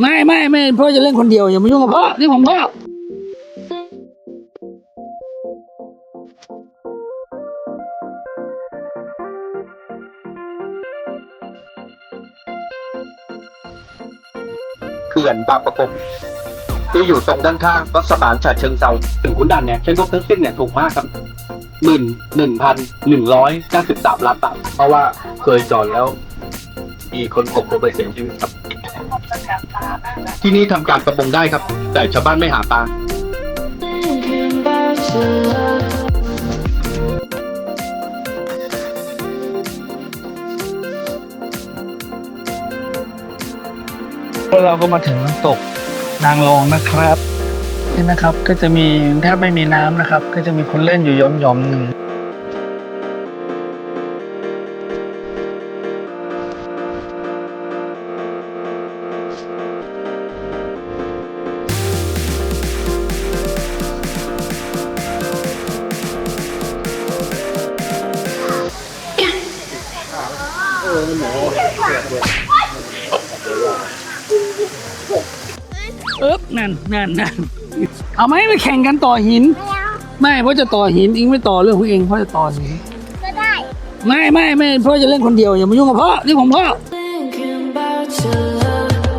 ไม่ไม่ไม่พ่อจะเล่นคนเดียวอย่ามายุ่งกับพ่อนี่ของพ่อเขื่อนบางประกงที่อยู่ตรงด้านข้างรัฐสมานฉะเชิงเซาถึงขุนด่านเนี่ยใช้งบทั้งสิ้นเนี่ยถูกมากครับหมื่นหนึ่งพันหนึ่งร้อยเก้าสิบสามล้านบาทเพราะว่าเคยจอดแล้ว มีคนตกลงไปเสียชีวิตครับ ที่นี่ทำการประมงได้ครับ แต่ชาวบ้านไม่หาปลาแล้วเราก็มาถึงน้ำตกนางรองนะครับ นี่นะครับก็จะมีแทบไม่มีน้ำนะครับ ก็จะมีคนเล่นอยู่หย่อมๆหนึ่ง เอ๊บนั่นนั่นนั่นเอาไหมไปแข่งกันต่อหิน ไม่เพราะจะต่อหินอิงไม่ต่อเรื่องของเองเพราะจะต่อหินก็ได้ ไม่ไม่ไม่เพราะจะเล่นคนเดียวอย่ามายุ่งกับพ่อนี่ของพ่อ